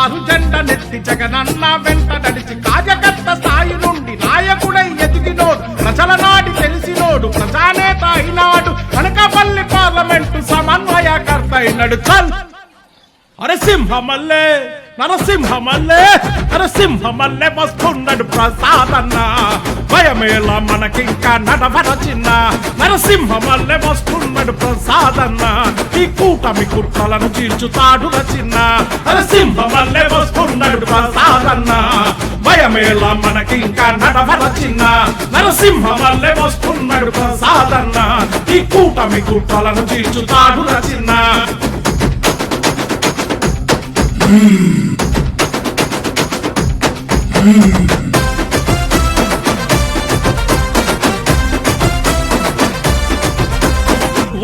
ఆరు జెండ నెత్తి జగనన్న వెంట నడిచి కార్యకర్త స్థాయి నుండి నాయకుడై ఎదిగినోడు ప్రజల నాడి తెలిసినోడు ప్రజానేత అయినాడు అనకాపల్లి పార్లమెంటు సమన్వయకర్త అయినాడు చల్ నరసింహ మల్లె నరసింహ మల్లె నరసింహ మల్లె వస్తున్నాడు ప్రసాదన్న. భయమేలా మనకింకా నడవర చిన్న నరసింహ మల్లె వస్తున్నాడు ప్రసాదన్న ఈ కూటమి కుట్రలను చీల్చుతాడు చిన్న. సింహమల్లే వస్తున్నాడు ప్రసాదన్న భయమేలా మనకి ఇంకా నడవల చిన్న. నరసింహమల్లే వస్తున్నాడు ప్రసాదన్న ఈ కూటమి కుట్రలను చీల్చుతాడు చిన్న. Hmm. Hmm.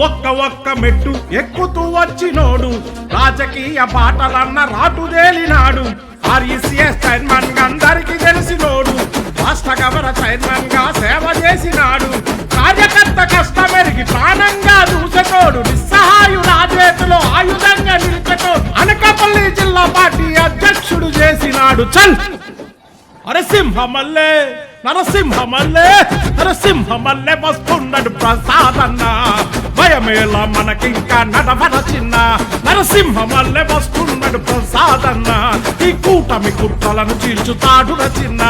ఒక్క ఒక్క మెట్టు ఎక్కుతూ వచ్చినోడు. రాజకీయ పాటలన్న రాటుదేలినాడు ఆర్ఈసీఎస్ చైర్మన్గా అందరికి తెలిసినోడు. రాష్ట్ర గవర చైర్మన్గా సేవ చేసినాడు. కార్యకర్త కష్టమెరిగి ప్రాణంగా దూసటోడు నిస్సహాయు చేతిలో ఆయుధంగా నిలిచటోడు అనకాపల్లి జిల్లా పార్టీ అధ్యక్షుడు చేసినాడు. చల్! నరసింహ మల్లె నరసింహ మల్లె నరసింహ మల్లె వస్తున్నాడు ప్రసాదన్నా. భయమేలా మనకింకా నడవర చిన్న నరసింహ మల్లె వస్తున్నాడు ప్రసాదన్న. ఈ కూటమి కుట్రలను చీల్చుతాడు చిన్న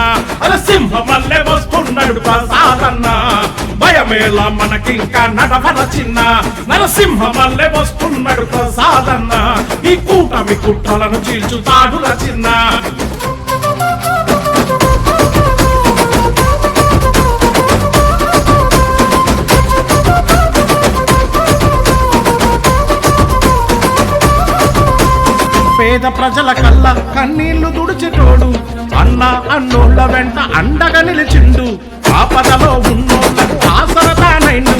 నరసింహ మల్లె వస్తున్నాడు ప్రసాదన్న. భయమేలా మనకింకా నడవర చిన్న నరసింహ మల్లె వస్తున్నాడు ప్రసాదన్న. ఈ కూటమి కుట్రలను చీల్చుతాడు చిన్న పేద ప్రజల కళ్ళ కన్నీళ్ళు తుడిచెటోడు. అన్న అన్నోళ్ళ వెంట అండగా నిలిచిండు. ఆపదలో ఉన్నోళ్ళ ఆసరదానైండు.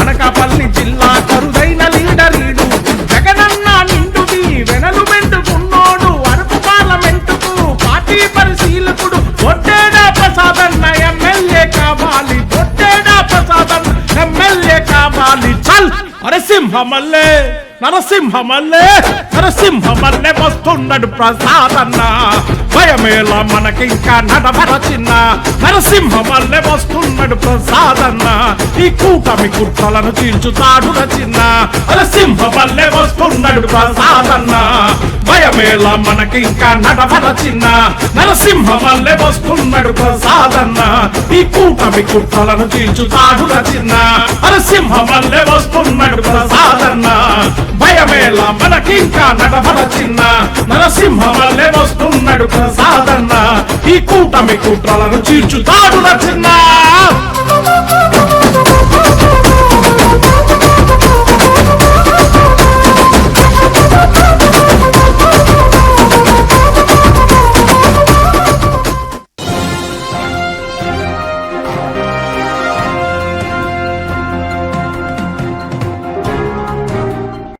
అనకాపల్లి జిల్లా కరుదైన లీడరీడు. జగనన్న నిండుది వెనలు మెండుకున్నోడు. అరకు పార్లమెంటుకు పార్టీ పరిశీలకుడు. ఒట్టేడా ప్రసాదన్న ఎమ్మెల్యే కావాలి. ఒట్టేడా ప్రసాదన్న ఎమ్మెల్యే కావాలి. చల్! నరసింహ మల్లె నరసింహమల్లే నరసింహమల్లే వస్తున్నాడు ప్రసాదన్న. భయమేలా మనకింకా నడవర చిన్న నరసింహ వస్తున్నాడు ప్రసాదన్న. ఈ కూటమి కుట్రలను చీల్చుతాడు రచిన్న. నరసింహమల్లే వస్తున్నాడు ప్రసాదన్న. భయమేలా మనకింకా నడవర చిన్న నరసింహ వస్తున్నాడు ప్రసాదన్న. ఈ కూటమి కుట్రలను చీల్చుతాడు చిన్న నరసింహమల్లే వస్తున్నాడు ప్రసాదన్న. భయమేళ మనకింకా నడవల చిన్న నరసింహ వల్లే వస్తున్నాడు ప్రసాదన్న. ఈ కూటమి కుట్రలను చీల్చుతాడు చిన్నా.